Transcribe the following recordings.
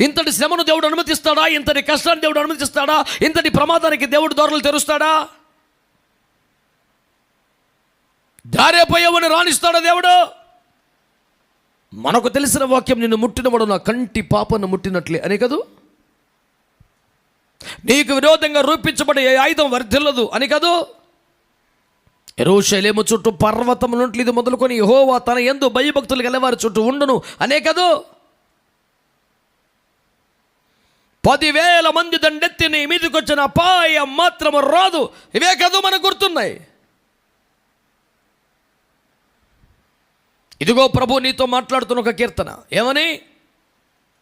ఇంతటి శ్రమను దేవుడు అనుమతిస్తాడా? ఇంతటి కష్టాన్ని దేవుడు అనుమతిస్తాడా? ఇంతటి ప్రమాదానికి దేవుడు దొరలు తెరుస్తాడా? దారేపోయేవని రాణిస్తాడా దేవుడు? మనకు తెలిసిన వాక్యం నిన్ను ముట్టినవాడు నా కంటి పాపను ముట్టినట్లే. అని కదూ? నీకు విరోధంగా రూపించబడే ఏ ఆయుధం వర్ధిల్లదు. అని కదూ? ఎరుషలేము చుట్టూ పర్వతములుంట్లు ఇది మొదలుకొని హోవా తన ఎందు భయభక్తులు గలవారి చుట్టూ ఉండును. అనే కదూ? పదివేల మంది దండెత్తి నీ మీదకి వచ్చిన అపాయం మాత్రం రాదు. ఇవే కదా మనకు గుర్తున్నాయి. ఇదిగో ప్రభు నీతో మాట్లాడుతున్న ఒక కీర్తన. ఏమని?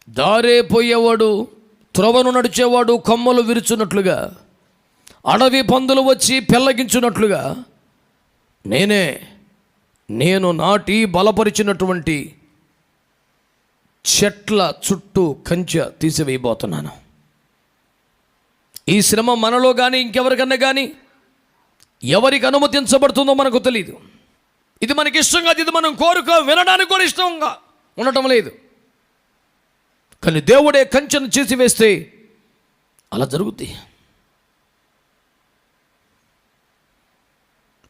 దారే పోయేవాడు త్రోవను నడిచేవాడు కొమ్మలు విరుచున్నట్లుగా అడవి పందులు వచ్చి పెళ్ళగించున్నట్లుగా నేనే నేను నాటి బలపరిచినటువంటి చెట్ల చుట్టూ కంచె తీసివేయబోతున్నాను. ఈ శ్రమ మనలో కానీ ఇంకెవరికన్నా కానీ ఎవరికి అనుమతించబడుతుందో మనకు తెలియదు ఇది మనకి ఇష్టం కాదు ఇది మనం కోరుకో వినడానికి కూడా ఇష్టంగా ఉండటం లేదు. కానీ దేవుడే కంచెను చేసివేస్తే అలా జరుగుద్ది.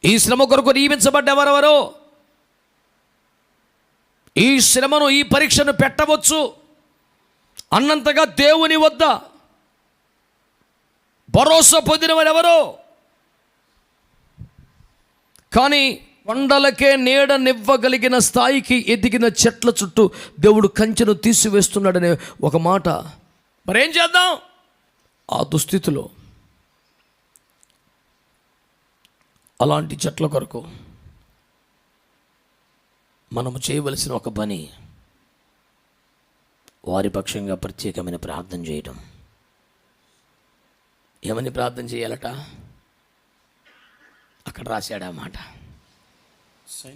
ఈ శ్రమ కొరకు నియమించబడ్డెవరెవరో? ఈ శ్రమను ఈ పరీక్షను పెట్టవచ్చు అన్నంతగా దేవుని వద్ద. భరోసా పొందినవారెవరో కానీ కొండలకే నీడనివ్వగలిగిన స్థాయికి ఎదిగిన చెట్ల చుట్టూ దేవుడు కంచెను తీసివేస్తున్నాడనే ఒక మాట. మరేం చేద్దాం? ఆ దుస్థితిలో అలాంటి చెట్ల కొరకు మనము చేయవలసిన ఒక పని వారి పక్షంగా ప్రత్యేకమైన ప్రార్థన చేయటం. ఏమని ప్రార్థన చేయాలట? అక్కడ రాశాడు మాట.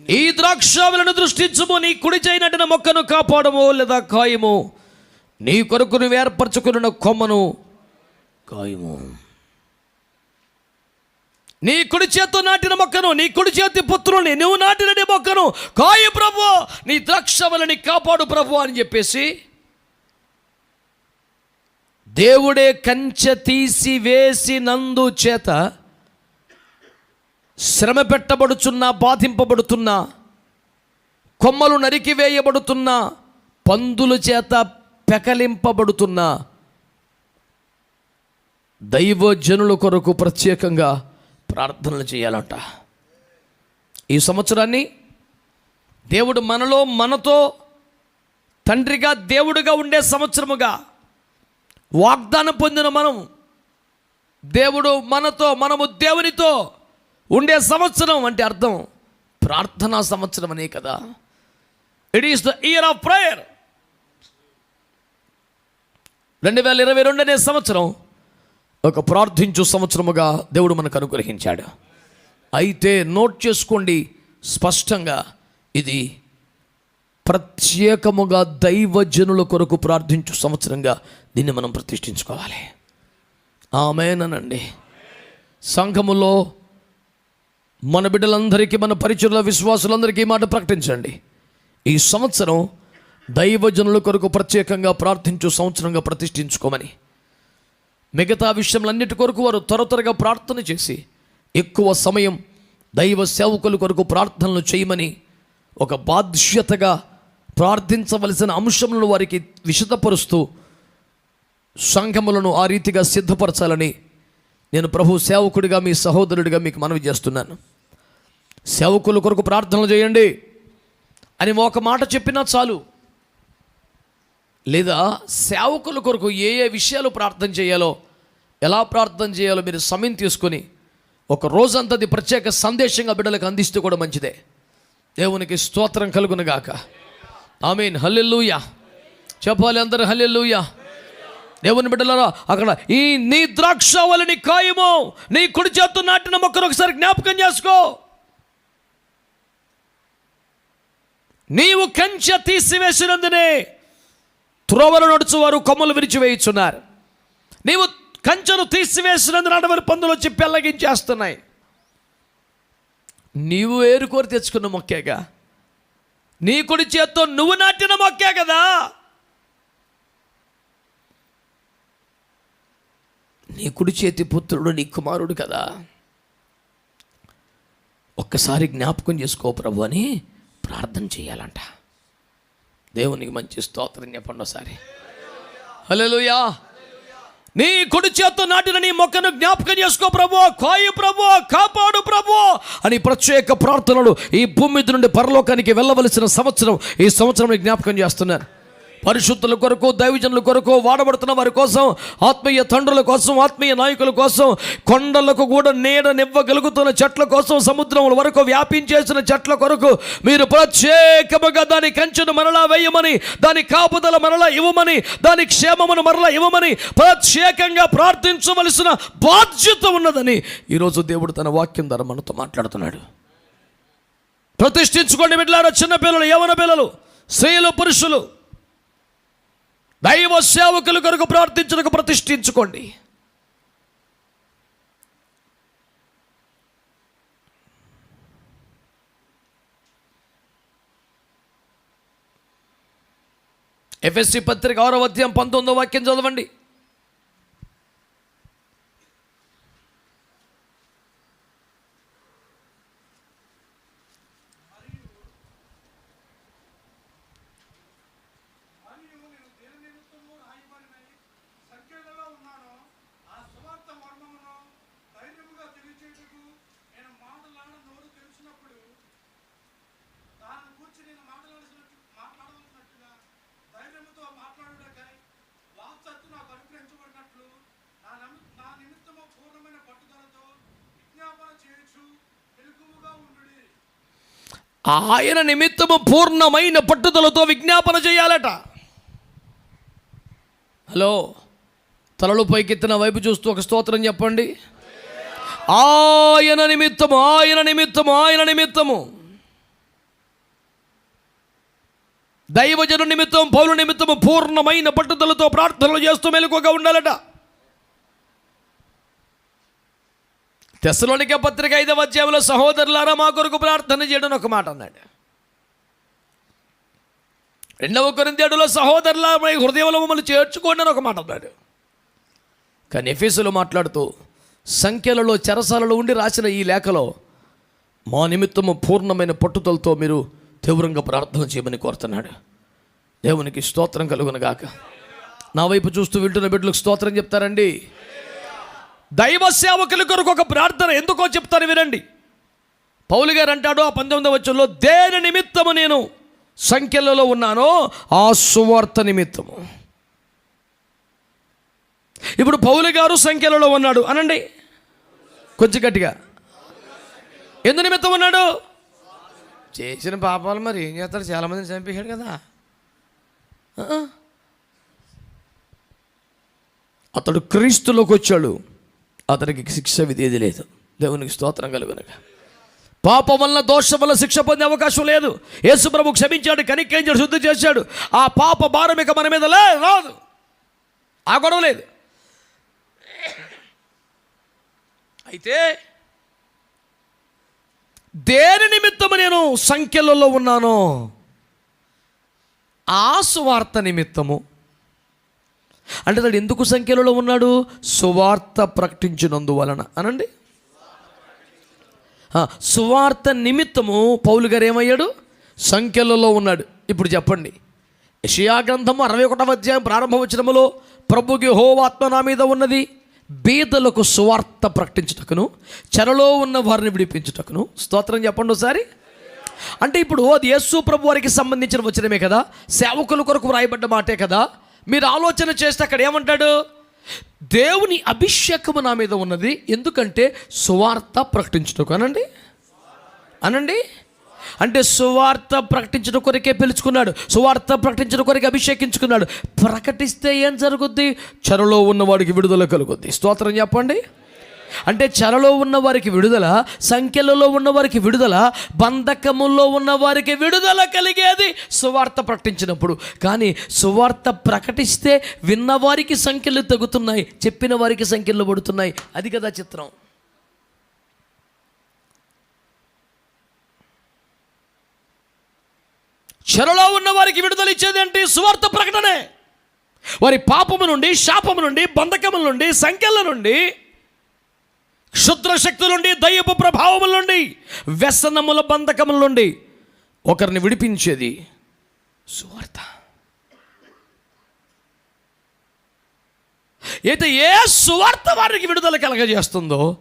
ఈ ద్రాక్షావలను దృష్టించుము నీ కుడి చేయనటిన మొక్కను కాపాడము లేదా కాయము? నీ కొరకు నువ్వు ఏర్పరచుకున్న కొమ్మను కాయము. నీ కుడి చేత్తో నాటిన మొక్కను నీ కుడి చేతి పుత్రుని నువ్వు నాటిన నీ మొక్కను. కాయ ప్రభు నీ ద్రాక్షవలని కాపాడు ప్రభు అని చెప్పేసి దేవుడే కంచె తీసి వేసినందు చేత శ్రమ పెట్టబడుచున్న బాధింపబడుతున్న కొమ్మలు నరికివేయబడుతున్న పందుల చేత పెకలింపబడుతున్న దైవజనుల కొరకు ప్రత్యేకంగా ప్రార్థనలు చేయాలంట. ఈ సంవత్సరాన్ని దేవుడు మనలో మనతో తండ్రిగా దేవుడుగా ఉండే సంవత్సరముగా వాగ్దానం పొందిన మనం దేవుడు మనతో మనము దేవునితో ఉండే సంవత్సరం అంటే అర్థం ప్రార్థనా సంవత్సరం అనే కదా. It is the year of prayer రెండు వేల ఇరవై రెండు అనే సంవత్సరం ఒక ప్రార్థించు సంవత్సరముగా దేవుడు మనకు అనుగ్రహించాడు. అయితే నోట్ చేసుకోండి స్పష్టంగా ఇది ప్రత్యేకముగా దైవజనుల కొరకు ప్రార్థించు సంవత్సరంగా దీన్ని మనం ప్రతిష్ఠించుకోవాలి. ఆమెనండి సంఘములో మన బిడ్డలందరికీ మన పరిచయుల విశ్వాసులందరికీ ఈ మాట ప్రకటించండి. ఈ సంవత్సరం దైవజనుల కొరకు ప్రత్యేకంగా ప్రార్థించు సంవత్సరంగా ప్రతిష్ఠించుకోమని. మిగతా విషయంలన్నిటి కొరకు వారు త్వర త్వరగా ప్రార్థన చేసి ఎక్కువ సమయం దైవ సేవకుల కొరకు ప్రార్థనలు చేయమని ఒక బాధ్యతగా ప్రార్థించవలసిన అంశములను వారికి విశదపరుస్తూ సంఘములను ఆ రీతిగా సిద్ధపరచాలని నేను ప్రభు సేవకుడిగా మీ సహోదరుడిగా మీకు మనవి చేస్తున్నాను. సేవకుల కొరకు ప్రార్థనలు చేయండి. అని ఒక మాట చెప్పినా చాలు. లేదా సేవకుల కొరకు ఏ ఏ విషయాలు ప్రార్థన చేయాలో ఎలా ప్రార్థన చేయాలో మీరు సమయం తీసుకొని ఒక రోజంతది ప్రత్యేక సందేశంగా బిడ్డలకు అందిస్తే కూడా మంచిదే. దేవునికి స్తోత్రం కలుగునగాక ఐ మీన్ హల్లెల్లుయా చెప్పాలి అందరూ హల్లెల్లుయా దేవుని బిడ్డలారా అక్కడ ఈ నీ ద్రాక్షవలని కాయము నీ కుడి చేత్తు నాటిన మొక్కను ఒకసారి జ్ఞాపకం చేసుకో. నీవు కంచె తీసివేసినందునే త్రోవలు నడుచువారు కొమ్మలు విరిచివేయుచున్నారు. నీవు కంచెను తీసివేసినందున అడవరి పందులు వచ్చి పెళ్ళగించేస్తున్నాయి నీవు ఏరుకోరి తెచ్చుకున్న మొక్కేగా. నీ కుడి చేత్తో నువ్వు నాటిన మొక్కే కదా. నీ కుడి చేతి పుత్రుడు నీ కుమారుడు కదా. ఒక్కసారి జ్ఞాపకం చేసుకో ప్రభు అని ప్రార్థన చేయాలంట. దేవునికి మంచి స్తోత్రం చెప్పండి ఒకసారి. హలోయా నీ కుడి చేత్తో నాటిన నీ మొక్కను జ్ఞాపకం చేసుకో ప్రభు. కోయి ప్రభు కాపాడు ప్రభు అని ప్రత్యేక ప్రార్థనలు ఈ భూమి నుండి పరలోకానికి వెళ్ళవలసిన సంవత్సరం ఈ సంవత్సరం జ్ఞాపకం చేస్తున్నారు పరిశుద్ధుల కొరకు దైవజనుల కొరకు వాడబడుతున్న వారి కోసం ఆత్మీయ తండ్రుల కోసం ఆత్మీయ నాయకుల కోసం కొండలకు కూడా నీడనివ్వగలుగుతున్న చెట్ల కోసం సముద్రముల వరకు వ్యాపించేసిన చెట్ల కొరకు మీరు ప్రత్యేకముగా దాని కంచెను మరలా వేయమని దాని కాపుదల మరలా ఇవ్వమని దాని క్షేమమును మరలా ఇవ్వమని ప్రత్యేకంగా ప్రార్థించవలసిన బాధ్యత ఉన్నదని ఈరోజు దేవుడు తన వాక్యం ద్వారా మనతో మాట్లాడుతున్నాడు. ప్రతిష్ఠించుకోండి బిడ్డలారా చిన్న పిల్లలు యవన పిల్లలు స్త్రీలు పురుషులు. దైవ సేవకుల కొరకు ప్రార్థించడానికి ప్రతిష్ఠించుకోండి. ఎఫ్ఎస్సి పత్రిక ఆరో అధ్యాయం పంతొమ్మిదో వాక్యం చదవండి మరియు నేను దేని నిమిత్తము రాయబడినై సంఖ్యలలో ఉన్నానో ఆ సువార్త మర్మమును ధైర్యముగా తెలియచేయుటకు నేను మాటలాడ నోరు తెలిసినప్పుడు దానిని కూర్చి నేను మాట్లాడాల్సినట్టు మాట్లాడవలసినట్టుగా ధైర్యముతో మాట్లాడుటకై వాక్సత్తు నాకు అనుగ్రహించబడినట్లు నా నమి నా నిమిత్తము పూర్ణమైన పట్టుదలతో విజ్ఞాపన చేయొచ్చు మెలకువగా ఉండుడి ఆయన నిమిత్తము పూర్ణమైన పట్టుదలతో విజ్ఞాపన చేయాలట. హలో తలలు పైకెత్తిన వైపు చూస్తూ ఒక స్తోత్రం చెప్పండి. ఆయన నిమిత్తము ఆయన నిమిత్తము ఆయన నిమిత్తము. దైవజన నిమిత్తం పౌరు నిమిత్తము పూర్ణమైన పట్టుదలతో ప్రార్థనలు చేస్తూ మెలకువగా ఉండాలట. తెసలోనిక పత్రిక ఐదవ అధ్యాయంలో సహోదరులారా మా కొరకు ప్రార్థన చేయడం ఒక మాట అన్నాడు. రెండవ కొరిందేడులో సహోదరుల మీ హృదయంలో మమ్మల్ని చేర్చుకోండి అని ఒక మాట అన్నాడు. కానీ ఎఫీసులు మాట్లాడుతూ సంఖ్యలలో చెరసాలలో ఉండి రాసిన ఈ లేఖలో మా నిమిత్తము పూర్ణమైన పట్టుదలతో మీరు తీవ్రంగా ప్రార్థన చేయమని కోరుతున్నాడు. దేవునికి స్తోత్రం కలుగునగాక నా వైపు చూస్తూ వింటున్న బిడ్డలకు స్తోత్రం చెప్తారండి. దైవ సేవకుల కొరకు ఒక ప్రార్థన ఎందుకో చెప్తాను వినండి. పౌలు గారు అంటాడు ఆ పంతొమ్మిదవ వచ్చంలో దేని నిమిత్తము నేను సంఖ్యలలో ఉన్నానో ఆ సువార్త నిమిత్తము. ఇప్పుడు పౌలు గారు సంఖ్యలలో ఉన్నాడు అనండి. కొంచెం గట్టిగా. ఎందు నిమిత్తం ఉన్నాడు? చేసిన పాపాలు మరి ఏం చేస్తాడు చాలామందిని చంపేశాడు కదా. అతడు క్రీస్తులోకి వచ్చాడు. అతనికి శిక్ష విధేది లేదు. దేవునికి స్తోత్రం కలుగునగా పాపం వల్ల దోషం వల్ల శిక్ష పొందే అవకాశం లేదు. యేసు ప్రభు క్షమించాడు కనిక్కించాడు శుద్ధి చేశాడు. ఆ పాప భారం ఇక మన మీద లే రాదు. ఆ గొడవ లేదు. అయితే దేని నిమిత్తము నేను సంఖ్యలలో ఉన్నానో ఆ సువార్త నిమిత్తము అంటే అతడు ఎందుకు సంఖ్యలో ఉన్నాడు? సువార్త ప్రకటించినందువలన. అనండి? సువార్త నిమిత్తము పౌలు గారు ఏమయ్యాడు? సంఖ్యలలో ఉన్నాడు. ఇప్పుడు చెప్పండి. యషియా గ్రంథము అరవై ఒకటవ అధ్యాయం ప్రారంభ ప్రభుకి హోవాత్మ నా మీద ఉన్నది. బీదలకు సువార్త ప్రకటించుటకును చెరలో ఉన్న వారిని విడిపించుటకును. స్తోత్రం చెప్పండి ఒకసారి. అంటే ఇప్పుడు అది యేసు ప్రభు వారికి సంబంధించిన వచనమే కదా? సేవకుల కొరకు వ్రాయబడ్డ మాటే కదా? మీరు ఆలోచన చేస్తే అక్కడ ఏమంటాడు? దేవుని అభిషేకము నా మీద ఉన్నది ఎందుకంటే సువార్త ప్రకటించుటకు. అనండి? అనండి? అంటే సువార్త ప్రకటించడం కొరకే పిలుచుకున్నాడు సువార్త ప్రకటించడం కొరకే అభిషేకించుకున్నాడు. ప్రకటిస్తే ఏం జరుగుద్ది? చెరలో ఉన్నవాడికి విడుదల కలుగుద్ది. స్తోత్రం చెప్పండి. అంటే చెరలో ఉన్న వారికి విడుదల సంఖ్యలలో ఉన్న వారికి విడుదల బంధకముల్లో ఉన్న వారికి విడుదల కలిగేది సువార్త ప్రకటించినప్పుడు. కానీ సువార్త ప్రకటిస్తే విన్నవారికి సంఖ్యలు తగ్గుతున్నాయి చెప్పిన వారికి సంఖ్యలు పడుతున్నాయి. అది కదా చిత్రం. చెరలో ఉన్న వారికి విడుదల ఇచ్చేది ఏంటి? సువార్త ప్రకటనే. వారి పాపము నుండి శాపము నుండి బంధకముల నుండి సంఖ్యల నుండి క్షుద్ర శక్తుల నుండి దయ్యపు ప్రభావముల నుండి వ్యసనముల బంధకముల నుండి ఒకరిని విడిపించేది సువార్త. అయితే ఏ సువార్త వారికి విడుదల కలగజేస్తుందో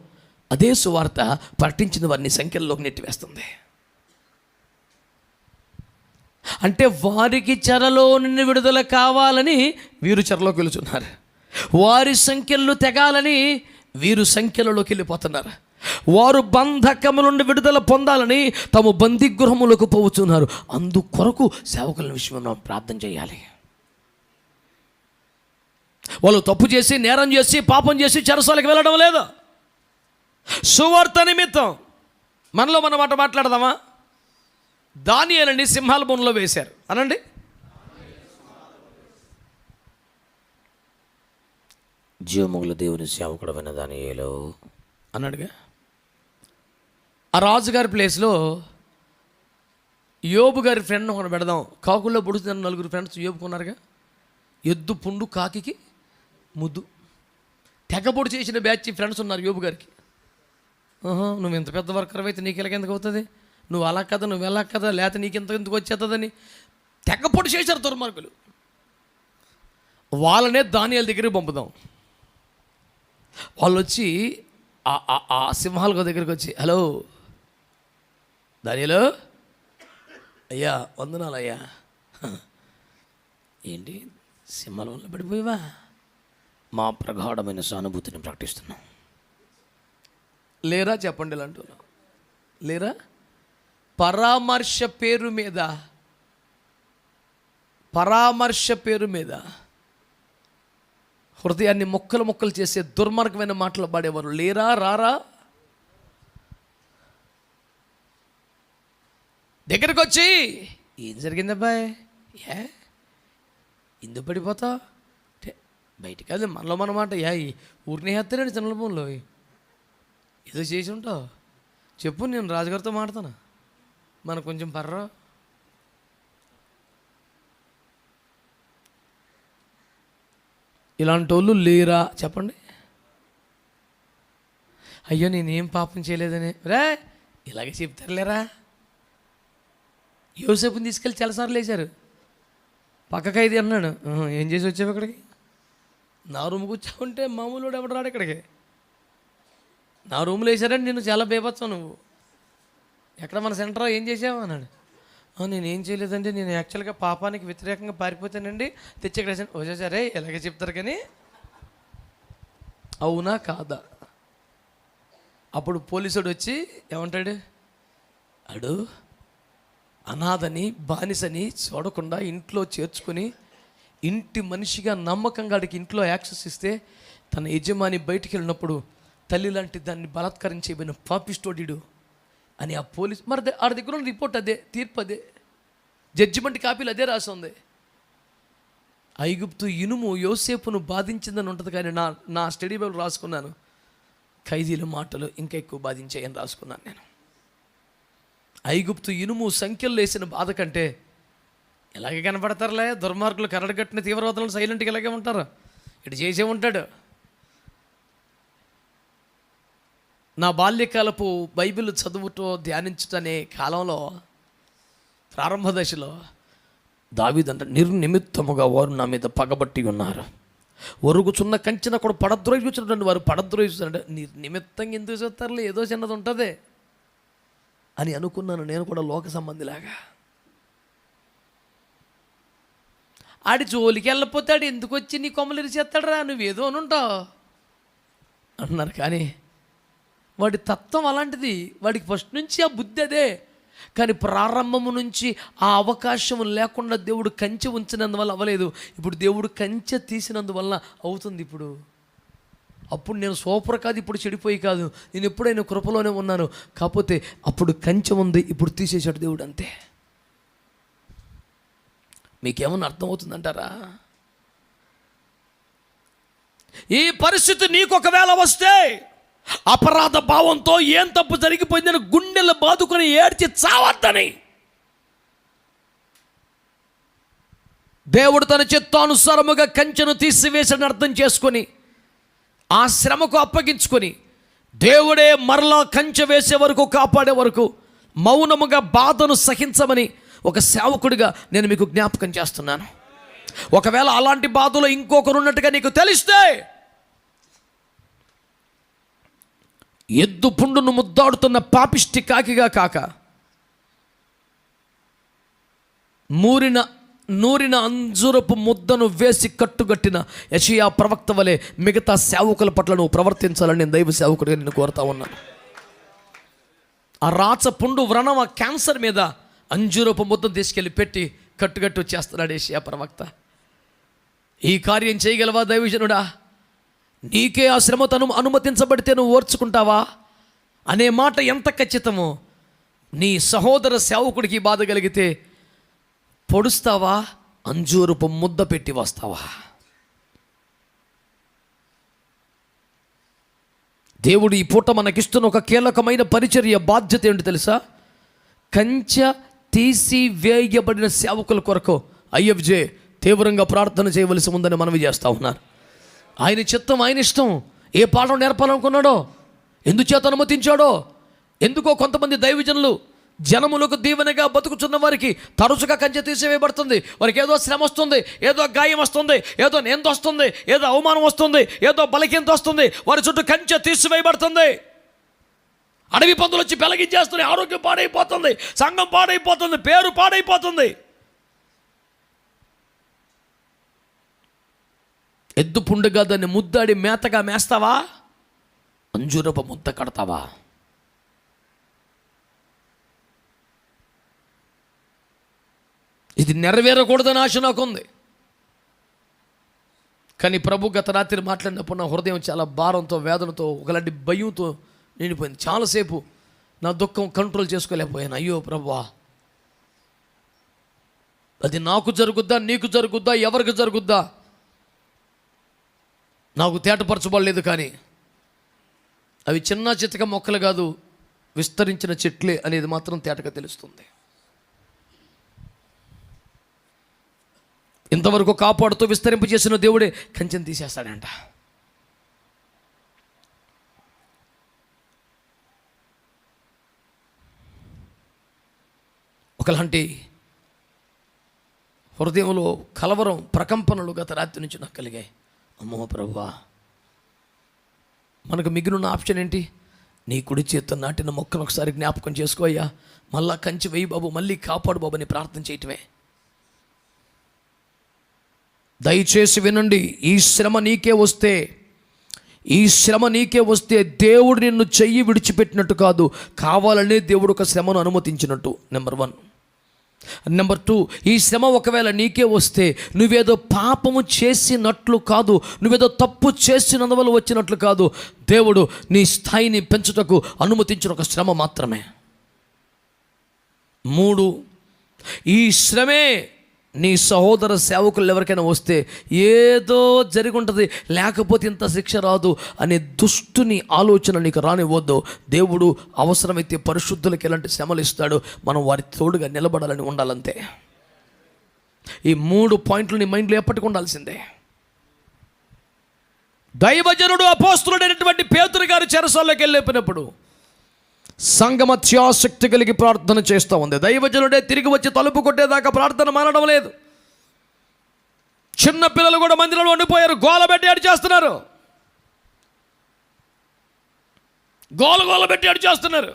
అదే సువార్త ప్రకటించిన వారిని సంఖ్యల్లోకి నెట్టివేస్తుంది. అంటే వారికి చెరలో నుండి విడుదల కావాలని వీరు చెరలోకి వెళుతున్నారు వారి సంఖ్యలు తెగాలని వీరు సంఖ్యలలోకి వెళ్ళిపోతున్నారు. వారు బంధకము నుండి విడుదల పొందాలని తాము బందిగృహములకు పోవుతున్నారు అందుకొరకు సేవకుల విషయంలో ప్రార్థన చేయాలి. వాళ్ళు తప్పు చేసి నేరం చేసి పాపం చేసి చెరసాలకు వెళ్ళడం లేదు. సువార్త నిమిత్తం మనలో మనం మాట మాట్లాడదామా? దానియేలని సింహాల బొమ్మలో వేశారు. అనండి. జీవముగుల దేవుని సేవకుడు వినదాని ఏలో అన్నాడుగా? ఆ రాజుగారి ప్లేస్లో యోబు గారి ఫ్రెండ్ ఒకటి పెడదాం. కాకుల్లో పొడుస్తున్న నలుగురు ఫ్రెండ్స్ యోబుకున్నారుగా ఎద్దు పుండు కాకికి ముద్దు. తెగపొడి చేసిన బ్యాచ్ ఫ్రెండ్స్ ఉన్నారు యోబు గారికి. నువ్వు ఇంత పెద్ద వర్కర్ అయితే నీకు ఎలాగెందుకు అవుతుంది? నువ్వు అలా కదా నువ్వు ఎలా కదా లేకపోతే నీకు ఇంత ఎందుకు వచ్చేస్తుందని తెగపొడి చేశారు దుర్మార్గులు. వాళ్ళనే దానియాల దగ్గరికి పంపుదాం. వాళ్ళు వచ్చి ఆ- ఆ- సింహాల దగ్గరికి వచ్చి హలో దానిలో అయ్యా వందనాలు అయ్యా ఏంటి సింహాల వల్ల పడిపోయావా? మా ప్రగాఢమైన సానుభూతిని ప్రకటిస్తున్నాం లేరా చెప్పండి ఇలాంటి లేరా? పరామర్శ పేరు మీద పరామర్శ పేరు మీద హృదయాన్ని మొక్కలు మొక్కలు చేసే దుర్మార్గమైన మాటలు పాడేవారు. లేరా రారా? దగ్గరకు వచ్చి ఏం జరిగింది అబ్బాయి ఏ? ఎందుకు పడిపోతా? బయటికి కాదు మనలో మన మాట యా ఊరిని ఊరిని చిన్నల భూమిలో? ఏదో చేసి ఉంటావు. చెప్పు నేను రాజుగారితో మాడతాను మనకు కొంచెం పర్రా? ఇలాంటి వాళ్ళు లేరా? చెప్పండి. అయ్యో నేనేం పాపం చేయలేదని. రే ఇలాగే చెప్తారు లేరా యోసేపుని తీసుకెళ్ళి చాలాసార్లు వేశారు పక్కకి అన్నాడు ఏం చేసి వచ్చావు ఇక్కడికి? నా రూమ్ కూర్చోకుంటే మామూలు వాడు ఎవడు రాడు ఇక్కడికి? నా రూమ్లో వేశారని నేను చాలా బేపత్సం నువ్వు. ఎక్కడ మన సెంటర్ ఏం చేసావు? అన్నాడు. నేను ఏం చేయలేదండి. నేను యాక్చువల్గా పాపానికి వ్యతిరేకంగా పారిపోతానండి. తెచ్చి ఇక్కడ వేసాను ఎలాగ చెప్తారు కానీ? అవునా? కాదా? అప్పుడు పోలీసుడు వచ్చి ఏమంటాడు? అడు అనాథని బానిసని చూడకుండా ఇంట్లో చేర్చుకొని ఇంటి మనిషిగా నమ్మకంగా ఆడికి ఇంట్లో యాక్సెస్ ఇస్తే తన యజమాని బయటికి వెళ్ళినప్పుడు తల్లి లాంటి దాన్ని బలాత్కారం చేయబడిన పాపిస్టోడీడు అని ఆ పోలీస్ మరి ఆడ దగ్గర ఉన్న రిపోర్ట్ అదే తీర్పు అదే. జడ్జిమెంట్ కాపీలు అదే రాసి ఉంది ఐగుప్తు ఇనుము యోసేపును బాధించిందని ఉంటుంది కానీ నా నా స్టడీ బైబుల్ రాసుకున్నాను. ఖైదీల మాటలు ఇంకా ఎక్కువ బాధించాయని రాసుకున్నాను నేను. ఐగుప్తు ఇనుము సంఖ్యలు వేసిన బాధ కంటే ఎలాగే కనపడతారులే? దుర్మార్గులు కరడగట్టిన తీవ్రవాదులను సైలెంట్గా ఇలాగే ఉంటారు. ఇటు చేసే ఉంటాడు. నా బాల్యకాలపు బైబిల్ చదువుతో ధ్యానించుటనే కాలంలో ప్రారంభ దశలో దావీదంట నిర్నిమిత్తముగా వారు నా మీద పగబట్టి ఉన్నారు. ఒరుగుచున్న కంచిన కూడా పడద్రోయి చూసినటువంటి వారు పడద్రోయి చూసినట్టు నీ నిమిత్తంగా ఎందుకు చూస్తారులే? ఏదో చిన్నది ఉంటుంది అని అనుకున్నాను నేను కూడా లోక సంబంధిలాగా. ఆడి జోలికి వెళ్ళపోతే ఎందుకు వచ్చి నీ కొమ్మలు ఇరిచేస్తాడరా నువ్వేదో అని ఉంటావు. అంటున్నారు కానీ వాడి తత్వం అలాంటిది. వాడికి ఫస్ట్ నుంచి ఆ బుద్ధి అదే. కానీ ప్రారంభము నుంచి ఆ అవకాశం లేకుండా దేవుడు కంచె ఉంచినందువల్ల అవ్వలేదు. ఇప్పుడు దేవుడు కంచె తీసినందువల్ల అవుతుంది ఇప్పుడు. అప్పుడు నేను సూపర్ కాదు ఇప్పుడు చెడిపోయి కాదు. నేను ఎప్పుడైనా కృపలోనే ఉన్నాను. కాకపోతే అప్పుడు కంచె ఉంది ఇప్పుడు తీసేశాడు దేవుడు అంతే. మీకేమన్నా అర్థమవుతుందంటారా? ఈ పరిస్థితి నీకు ఒకవేళ వస్తే అపరాధ భావంతో ఏం తప్పు జరిగిపోయిందని గుండెలు బాదుకొని ఏడ్చి చావద్దని. దేవుడు తన చిత్తానుసారముగా కంచెను తీసివేసిన అర్థం చేసుకొని ఆ శ్రమకు అప్పగించుకొని దేవుడే మరలా కంచె వేసే వరకు కాపాడే వరకు మౌనముగా బాధను సహించమని ఒక సేవకుడిగా నేను మీకు జ్ఞాపకం చేస్తున్నాను. ఒకవేళ అలాంటి బాధలో ఇంకొకరు ఉన్నట్టుగా నీకు తెలిస్తే ఎద్దు పుండును ముద్దాడుతున్న పాపిష్టి కాకిగా కాక మూరిన నూరిన అంజురపు ముద్దను వేసి కట్టుగట్టిన యషియా ప్రవక్త వలె మిగతా సేవకుల పట్ల నువ్వు ప్రవర్తించాలని నేను దైవ సేవకుడిగా నిన్ను కోరుతా ఉన్నాను ఆ రాచ పుండు వ్రణం ఆ క్యాన్సర్ మీద అంజురపు ముద్దను తీసుకెళ్ళి పెట్టి కట్టుగట్టు చేస్తున్నాడు యషియా ప్రవక్త. ఈ కార్యం చేయగలవా దైవజనుడా? నీకే ఆ శ్రమ తను అనుమతించబడితే నువ్వు ఓర్చుకుంటావా? అనే మాట ఎంత ఖచ్చితమో నీ సహోదర సేవకుడికి బాధ కలిగితే పొడుస్తావా? అంజూరుపు ముద్ద పెట్టి వస్తావా? దేవుడు ఈ పూట మనకిస్తున్న ఒక కీలకమైన పరిచర్య బాధ్యత ఏంటి తెలుసా? కంచె తీసి వేయబడిన సేవకుల కొరకు ఐఎఫ్జే తీవ్రంగా ప్రార్థన చేయవలసి ఉందని మనవి చేస్తా ఉన్నారు. ఆయన చిత్తం ఆయన ఇష్టం. ఏ పాఠం నేర్పాలనుకున్నాడో? ఎందుచేత అనుమతించాడో? ఎందుకో కొంతమంది దైవజనులు జనములకు దీవెనగా బతుకుతున్న వారికి తరచుగా కంచె తీసివేయబడుతుంది. వారికి ఏదో శ్రమ వస్తుంది ఏదో గాయం వస్తుంది ఏదో నింద వస్తుంది ఏదో అవమానం వస్తుంది ఏదో బలహీనత వస్తుంది. వారి చుట్టూ కంచె తీసివేయబడుతుంది. అడవి పందులు వచ్చి పెలగించేస్తున్నాయి ఆరోగ్యం పాడైపోతుంది సంఘం పాడైపోతుంది పేరు పాడైపోతుంది. ఎద్దు పుండుగా దాన్ని ముద్దాడి మేతగా మేస్తావా? అంజురప ముద్ద కడతావా? ఇది నెరవేరకూడదని ఆశ నాకుంది. కానీ ప్రభు గత రాత్రి మాట్లాడినప్పుడు నా హృదయం చాలా భారంతో వేదనతో ఒకలాంటి భయంతో నిండిపోయింది. చాలాసేపు నా దుఃఖం కంట్రోల్ చేసుకోలేకపోయాను. అయ్యో ప్రభువా అది నాకు జరుగుద్దా నీకు జరుగుద్దా ఎవరికి జరుగుద్దా? నాకు తేటపరచబడలేదు కానీ. అవి చిన్న చితక మొక్కలు కాదు విస్తరించిన చెట్లే అనేది మాత్రం తేటగా తెలుస్తుంది. ఇంతవరకు కాపాడుతూ విస్తరింపు చేసిన దేవుడే కంచెం తీసేస్తాడంట. ఒకలాంటి హృదయంలో కలవరం ప్రకంపనలు గత రాత్రి నుంచి నాకు కలిగాయి. అమ్మో ప్రభా మనకు మిగిలిన ఆప్షన్ ఏంటి? నీ కుడి చేత్తో నాటిన మొక్కను ఒకసారి జ్ఞాపకం చేసుకోయ్యా మళ్ళా కంచి వేయి బాబు మళ్ళీ కాపాడు బాబు అని ప్రార్థన చేయటమే. దయచేసి వినండి ఈ శ్రమ నీకే వస్తే ఈ శ్రమ నీకే వస్తే దేవుడు నిన్ను చెయ్యి విడిచిపెట్టినట్టు కాదు కావాలనే దేవుడు ఒక శ్రమను అనుమతించినట్టు. నెంబర్ వన్ నెంబర్ టూ ఈ శ్రమ ఒకవేళ నీకే వస్తే నువ్వేదో పాపము చేసినట్లు కాదు నువ్వేదో తప్పు చేసినందువల్ల వచ్చినట్లు కాదు. దేవుడు నీ స్థాయిని పెంచుటకు అనుమతించిన ఒక శ్రమ మాత్రమే. మూడు ఈ శ్రమే నీ సహోదర సేవకులు ఎవరికైనా వస్తే ఏదో జరిగి ఉంటుంది లేకపోతే ఇంత శిక్ష రాదు అనే దుష్టుని ఆలోచన నీకు రానివ్వద్దు. దేవుడు అవసరమైతే పరిశుద్ధులకు ఎలాంటి శ్రమలు ఇస్తాడు మనం వారి తోడుగా నిలబడాలని ఉండాలంతే. ఈ మూడు పాయింట్లు నీ మైండ్లో ఎప్పటికి ఉండాల్సిందే. దైవజనుడు అపోస్తులుడైనటువంటి పేతురు గారు చెరసాల్లోకి వెళ్ళిపోయినప్పుడు సంగమ కలిగి ప్రార్థన చేస్తూ ఉంది. దైవజనుడే తిరిగి వచ్చి తలుపు కొట్టేదాకా ప్రార్థన మానడం లేదు. చిన్న పిల్లలు కూడా మందిరంలో ఉండిపోయారు. గోల పెట్టి చేస్తున్నారు. గోల గోల పెట్టి అడి చేస్తున్నారు.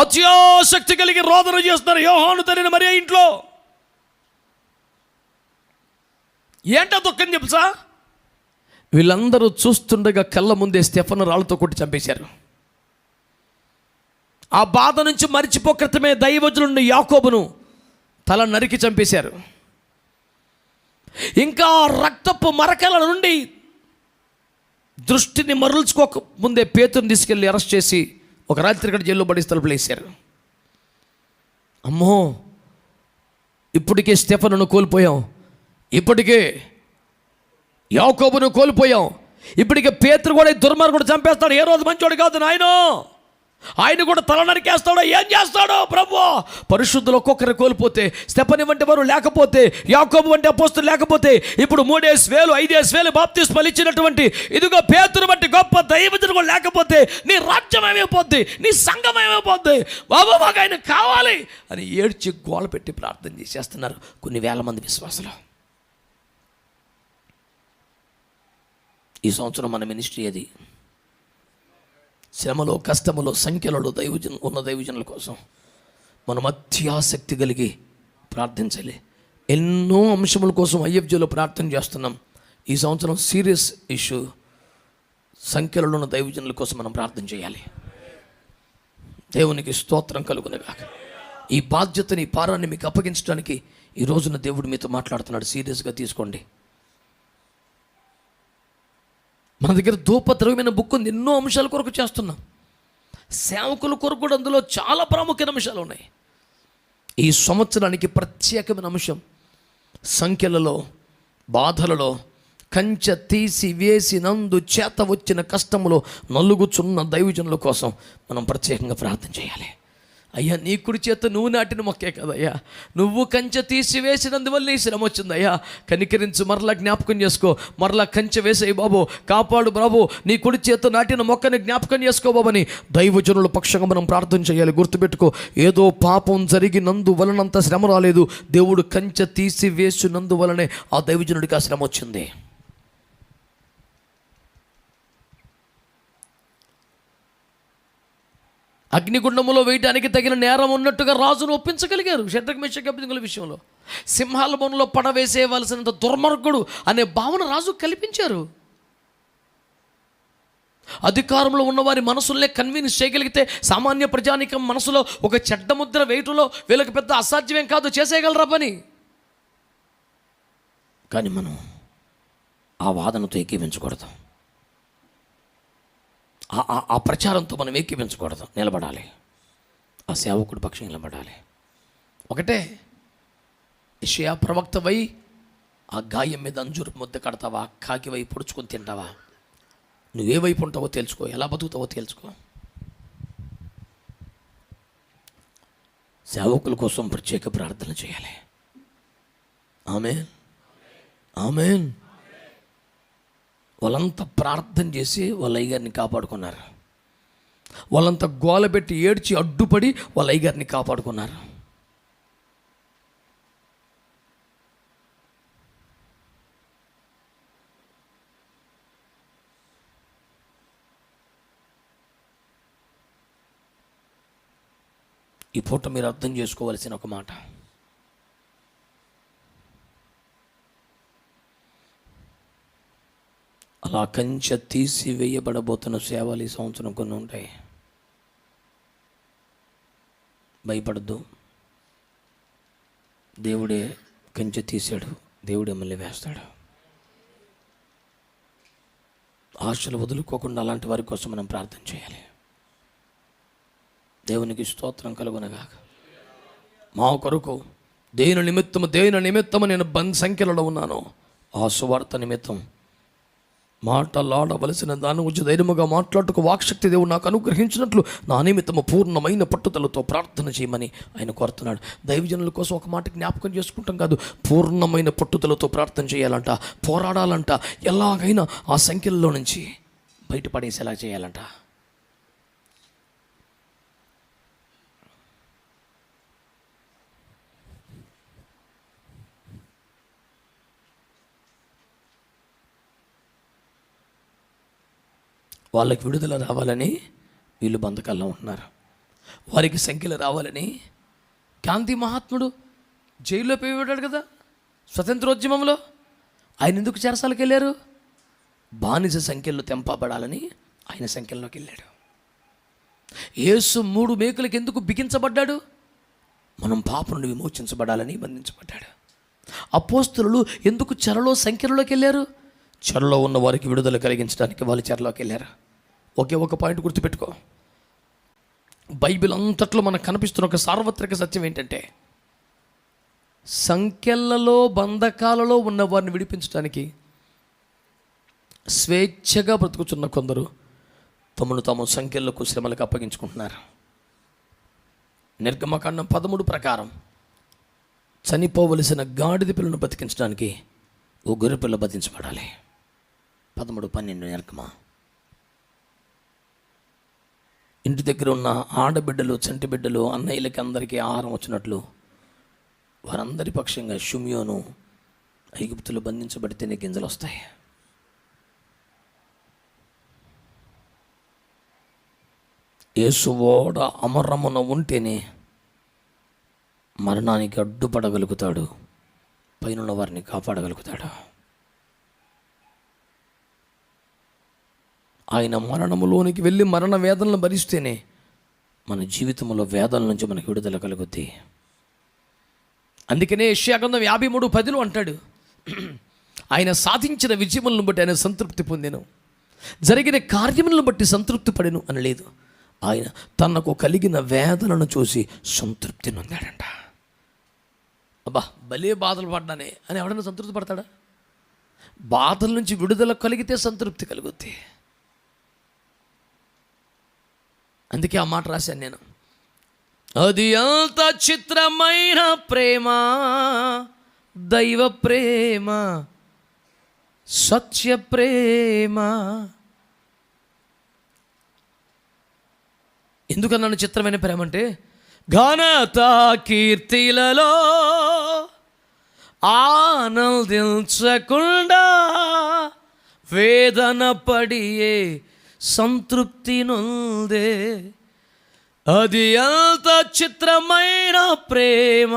అత్యాసక్తి కలిగి రోదన చేస్తున్నారు. యోహాను తరిన మరి ఇంట్లో. ఏంటో దుఃఖం చెప్పుసా వీళ్ళందరూ చూస్తుండగా కళ్ళ ముందే స్టెఫన్ రాళ్ళతో కొట్టి చంపేశారు. ఆ బాధ నుంచి మరిచిపో క్రితమే దైవజులున్న యాకోబును తల నరికి చంపేశారు. ఇంకా రక్తపు మరకల నుండి దృష్టిని మరల్చుకోక ముందే పేతుని తీసుకెళ్ళి అరెస్ట్ చేసి ఒక రాత్రి ఇక్కడ జైల్లో పడి తలుపులేశారు అమ్మో ఇప్పటికే స్టెఫన్ను కోల్పోయాం. ఇప్పటికే యాకోబును కోల్పోయాం. ఇప్పటికే పేతురు కూడా దుర్మార్గుడు చంపేస్తాడు. ఏ రోజు మంచోడు కాదు నాయన. ఆయన కూడా తల నరికేస్తాడో. ఏం చేస్తాడో ప్రభు? పరిశుద్ధులు ఒక్కొక్కరు కోల్పోతే స్టెపని వంటి వారు లేకపోతే యాకోబు వంటి అపోస్తులు లేకపోతే ఇప్పుడు మూడేసి వేలు ఐదేసి వేలు బాప్తీస్ పలిచ్చినటువంటి ఇదిగో పేతురు వంటి గొప్ప దైవజనుడు కూడా లేకపోతే నీ రాజ్యం ఏమైపోద్ది? నీ సంఘం ఏమైపోద్ది? బాబు మాకు ఆయన కావాలి అని ఏడ్చి గోల పెట్టి ప్రార్థన చేసేస్తున్నారు కొన్ని వేల మంది విశ్వాసులు. ఈ సంవత్సరం మన మినిస్ట్రీ అది శ్రమలో కష్టములో సంఖ్యలలో దైవజన్ ఉన్న దైవజనుల కోసం మనం అత్యాసక్తి కలిగి ప్రార్థించాలి. ఎన్నో అంశముల కోసం ఐఎఫ్జీలో ప్రార్థన చేస్తున్నాం. ఈ సంవత్సరం సీరియస్ ఇష్యూ సంఖ్యలలో ఉన్న దైవజనుల కోసం మనం ప్రార్థన చేయాలి. దేవునికి స్తోత్రం కలుగునగాక. ఈ బాధ్యతని ఈ మీకు అప్పగించడానికి ఈ రోజున దేవుడు మీతో మాట్లాడుతున్నాడు. సీరియస్గా తీసుకోండి. మన దగ్గర ధూపద్రవ్యమైన బుక్ ఉంది. ఎన్నో అంశాల కొరకు చేస్తున్నాం. సేవకుల కొరకు కూడా అందులో చాలా ప్రాముఖ్యమైన అంశాలు ఉన్నాయి. ఈ సంవత్సరానికి ప్రత్యేకమైన అంశం సంఖ్యలలో బాధలలో కంచె తీసి వేసి నందు చేత వచ్చిన కష్టములో నలుగుచున్న దైవజనుల కోసం మనం ప్రత్యేకంగా ప్రార్థన చేయాలి. అయ్యా నీ కుడి చేత నువ్వు నాటిన మొక్కే కదయ్యా. నువ్వు కంచె తీసి వేసినందువల్ల నీ శ్రమ వచ్చిందయ్యా. కనికరించు మరలా జ్ఞాపకం చేసుకో. మరలా కంచె వేసేయి బాబు. కాపాడు బాబు. నీ కుడి చేత నాటిన మొక్కని జ్ఞాపకం చేసుకో బాబని. దైవజనుల పక్షంగా మనం ప్రార్థన చేయాలి. గుర్తుపెట్టుకో. ఏదో పాపం జరిగినందు వలనంత శ్రమ రాలేదు. దేవుడు కంచె తీసి వలనే ఆ దైవజనుడికి ఆ శ్రమ వచ్చింది. అగ్నిగుండములో వేయడానికి తగిన నేరం ఉన్నట్టుగా రాజును ఒప్పించగలిగారు షడ్రక్ మేషక్ విషయంలో. సింహాల బొమ్మలో పడవేసేయవలసినంత దుర్మార్గుడు అనే భావన రాజు కల్పించారు. అధికారంలో ఉన్నవారి మనసులనే కన్విన్స్ చేయగలిగితే సామాన్య ప్రజానికం మనసులో ఒక చెడ్డ ముద్ర వేయటంలో వీళ్ళకి పెద్ద అసాధ్యమేం కాదు చేసేయగలరా పని? కానీ మనం ఆ వాదనతో ఏకీవించకూడదు ఆ- ఆ- ఆ ప్రచారంతో మనం ఏకీపించకూడదు నిలబడాలి. ఆ సేవకుడి పక్షం నిలబడాలి. ఒకటే ఇషయా ప్రవక్తవై ఆ గాయం మీద అంజూరు ముద్ద కడతావా? కాకివై పొడుచుకొని తింటావా? నువ్వే వైపు ఉంటావో తెలుసుకో ఎలా బతుకుతావో తెలుసుకో సేవకుల కోసం ప్రత్యేక ప్రార్థన చేయాలి. ఆమె ఆమెన్. వాళ్ళంతా ప్రార్థన చేసి వాళ్ళ అయ్యగారిని కాపాడుకున్నారు. వాళ్ళంతా గోల పెట్టి ఏడ్చి అడ్డుపడి వాళ్ళ అయ్యగారిని కాపాడుకున్నారు. ఈ పూట మీరు అర్థం చేసుకోవాల్సిన ఒక మాట. అలా కంచె తీసి వేయబడబోతున్న సేవలు ఈ సంవత్సరం కొన్ని ఉంటాయి. భయపడద్దు. దేవుడే కంచె తీశాడు. దేవుడే మళ్ళీ వేస్తాడు. ఆశలు వదులుకోకుండా అలాంటి వారి కోసం మనం ప్రార్థన చేయాలి. దేవునికి స్తోత్రం కలుగునగాక. మా కొరకు దేని నిమిత్తము దేని నిమిత్తము నేను బంద్ సంఖ్యలలో ఉన్నాను ఆ సువార్త నిమిత్తం మాటలాడవలసిన దాని గురించి ధైర్యముగా మాట్లాడుటకు వాక్శక్తి దేవుడు నాకు అనుగ్రహించినట్లు నా నిమిత్తము పూర్ణమైన పట్టుదలతో ప్రార్థన చేయమని ఆయన కోరుతున్నాడు. దైవజనుల కోసం ఒక మాట జ్ఞాపకం చేసుకుంటాం కాదు పూర్ణమైన పట్టుదలతో ప్రార్థన చేయాలంట పోరాడాలంట ఎలాగైనా ఆ సంఖ్యల్లో నుంచి బయటపడేసేలా చేయాలంట. వాళ్ళకి విడుదల రావాలని వీళ్ళు బంధకాల్లో ఉంటున్నారు. వారికి సంఖ్యలు రావాలని గాంధీ మహాత్ముడు జైల్లో పోయిపోయాడు కదా స్వతంత్రోద్యమంలో. ఆయన ఎందుకు చెరసాలకు వెళ్ళారు? బానిస సంఖ్యల్లో తెంపబడాలని ఆయన సంఖ్యల్లోకి వెళ్ళాడు. యేసు మూడు మేకులకు ఎందుకు బిగించబడ్డాడు? మనం పాప నుండి విమోచించబడాలని బంధించబడ్డాడు అపోస్తులు ఎందుకు చెరలో సంఖ్యలోకి వెళ్ళారు? చెరలో ఉన్న వారికి విడుదల కలిగించడానికి వాళ్ళు చెరలోకి వెళ్ళారు. ఒకే ఒక పాయింట్ గుర్తుపెట్టుకో. బైబిల్ అంతట్లో మనకు కనిపిస్తున్న ఒక సార్వత్రిక సత్యం ఏంటంటే సంఖ్యలలో బంధకాలలో ఉన్న వారిని విడిపించడానికి స్వేచ్ఛగా బ్రతుకుతున్న కొందరు తమను తాము సంఖ్యలకు శ్రమలకు అప్పగించుకుంటున్నారు. నిర్గమకాండం పదమూడు ప్రకారం చనిపోవలసిన గాడిద పిల్లను బతికించడానికి ఓ గొర్రె పిల్ల బతించబడాలి పదమూడు పన్నెండు నిర్గమ ఇంటి దగ్గర ఉన్న ఆడబిడ్డలు చంటి బిడ్డలు అన్నయ్యలకి అందరికీ ఆహారం వచ్చినట్లు వారందరి పక్షంగా షుమియోను ఐగుప్తులు బంధించబడితేనే గింజలు వస్తాయి. యేసువోడ అమరమున ఉంటేనే మరణానికి అడ్డుపడగలుగుతాడు. పైన వారిని కాపాడగలుగుతాడు. ఆయన మరణములోనికి వెళ్ళి మరణ వేదనలు భరిస్తేనే మన జీవితంలో వేదన నుంచి మనకు విడుదల కలుగుద్ది. అందుకనే యష్యాగంధం యాభై మూడు పదిలో అంటాడు ఆయన సాధించిన విజయములను బట్టి ఆయన సంతృప్తి పొందాను. జరిగిన కార్యములను బట్టి సంతృప్తి పడెను అని లేదు ఆయన తనకు కలిగిన వేదనను చూసి సంతృప్తి నొందాడంట. అబ్బా భలే బాధలు పడ్డానే. అని ఎవడన్నా సంతృప్తి పడతాడా? బాధల నుంచి విడుదల కలిగితే సంతృప్తి కలుగుద్ది. అందుకే ఆ మాట రాశాను నేను. అది అంత చిత్రమైన ప్రేమ దైవ ప్రేమ సత్య ప్రేమ. ఎందుకన్నాను చిత్రమైన ప్రేమ అంటే ఘనత కీర్తిలలో ఆనందించకుండా వేదన పడియే సంతృప్తి నొందే అది ఎంత చిత్రమైన ప్రేమ.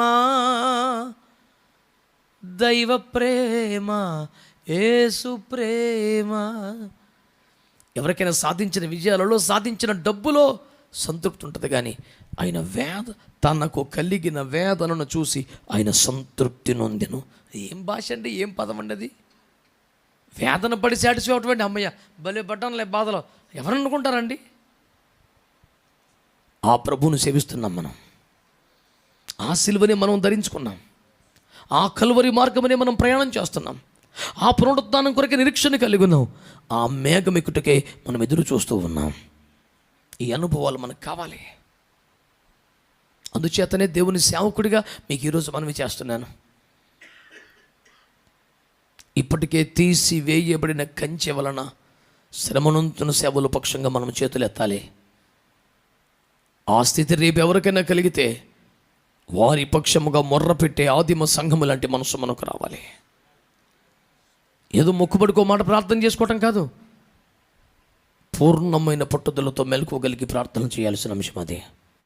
దైవ ప్రేమ ఏసు ప్రేమ. ఎవరికైనా సాధించిన విజయాలలో సాధించిన డబ్బులో సంతృప్తి ఉంటుంది కానీ ఆయన వేద తనకు కలిగిన వేదనను చూసి ఆయన సంతృప్తి నొందెను. ఏం భాష అండి? ఏం పదం అండి అది? వేదన పడి సాటిస్ఫై అవటువంటి అమ్మయ్య. భలే పడ్డానులే బాధలో. ఎవరు అనుకుంటారండి ఆ ప్రభువును సేవిస్తున్నాం మనం. ఆ సిలువని మనం ధరించుకున్నాం. ఆ కలువరి మార్గమనే మనం ప్రయాణం చేస్తున్నాం. ఆ పునరుద్ధానం కొరకే నిరీక్షణ కలిగి ఉన్నాం. ఆ మేఘం మనం ఎదురు చూస్తూ ఉన్నాం. ఈ అనుభవాలు మనకు కావాలి. అందుచేతనే దేవుని సేవకుడిగా మీకు ఈరోజు మనవి చేస్తున్నాను. ఇప్పటికే తీసి వేయబడిన కంచె వలన శ్రమనంతున సేవల పక్షంగా మనం చేతులు ఎత్తాలి ఆ స్థితి రేపు ఎవరికైనా కలిగితే వారి పక్షముగా మొర్ర పెట్టే ఆదిమ సంఘము లాంటి మనసు మనకు రావాలి. ఏదో మొక్కుబడికో మాట ప్రార్థన చేసుకోవటం కాదు. పూర్ణమైన పట్టుదలతో మెలకువగలిగి ప్రార్థన చేయాల్సిన అంశం అది.